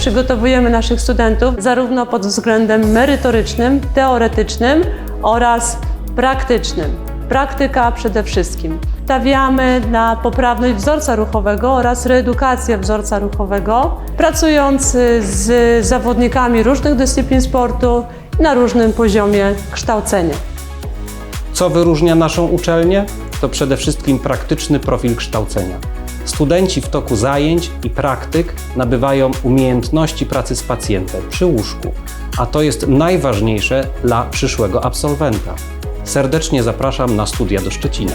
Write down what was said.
przygotowujemy naszych studentów zarówno pod względem merytorycznym, teoretycznym oraz praktycznym. Praktyka przede wszystkim. Stawiamy na poprawność wzorca ruchowego oraz reedukację wzorca ruchowego, pracując z zawodnikami różnych dyscyplin sportu na różnym poziomie kształcenia. Co wyróżnia naszą uczelnię? To przede wszystkim praktyczny profil kształcenia. Studenci w toku zajęć i praktyk nabywają umiejętności pracy z pacjentem przy łóżku, a to jest najważniejsze dla przyszłego absolwenta. Serdecznie zapraszam na studia do Szczecina.